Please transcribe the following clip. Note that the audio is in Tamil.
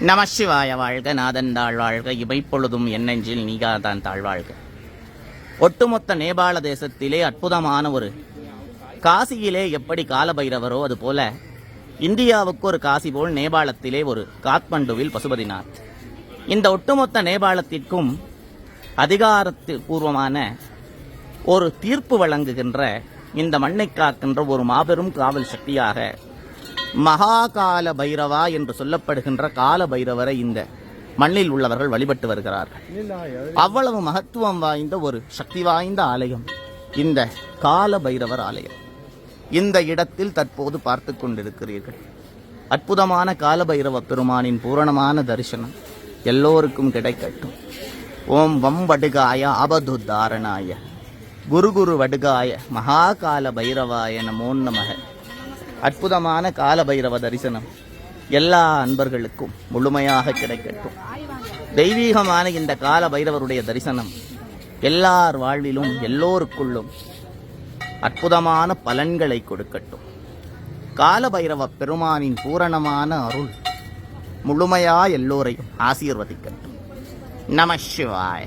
நமசிவாய வாழ்க நாதன் தாழ்வாழ்க இவைப்பொழுதும் என்னெஞ்சில் நீகாதான் தாழ்வாழ்க ஒட்டுமொத்த நேபாள தேசத்திலே அற்புதமான ஒரு காசியிலே எப்படி காலபைரவரோ அதுபோல இந்தியாவுக்கு ஒரு காசி போல் நேபாளத்திலே ஒரு காத்மண்டுவில் பசுபதிநாத். இந்த ஒட்டுமொத்த நேபாளத்திற்கும் அதிகாரத்து பூர்வமான ஒரு தீர்ப்பு வழங்குகின்ற இந்த மண்ணை காக்கின்ற ஒரு மாபெரும் காவல் சக்தியாக மகாகால பைரவா என்று சொல்லப்படுகின்ற கால பைரவரை இந்த மண்ணில் உள்ளவர்கள் வழிபட்டு வருகிறார்கள். அவ்வளவு மகத்துவம் வாய்ந்த ஒரு சக்தி வாய்ந்த ஆலயம் இந்த கால பைரவர் ஆலயம். இந்த இடத்தில் தற்போது பார்த்து கொண்டிருக்கிறீர்கள். அற்புதமான காலபைரவ பெருமானின் பூரணமான தரிசனம் எல்லோருக்கும் கிடைக்கட்டும். ஓம் வம் வடுகாய ஆபது தாரணாய குரு குரு வடுகாய மகாகால பைரவாய நமோ நமக. அற்புதமான கால பைரவ தரிசனம் எல்லா அன்பர்களுக்கும் முழுமையாக கிடைக்கட்டும். தெய்வீகமான இந்த கால பைரவருடைய தரிசனம் எல்லார் வாழ்விலும் எல்லோருக்குள்ளும் அற்புதமான பலன்களை கொடுக்கட்டும். காலபைரவ பெருமானின் பூரணமான அருள் முழுமையா எல்லோரையும் ஆசீர்வதிக்கட்டும். நம சிவாய்.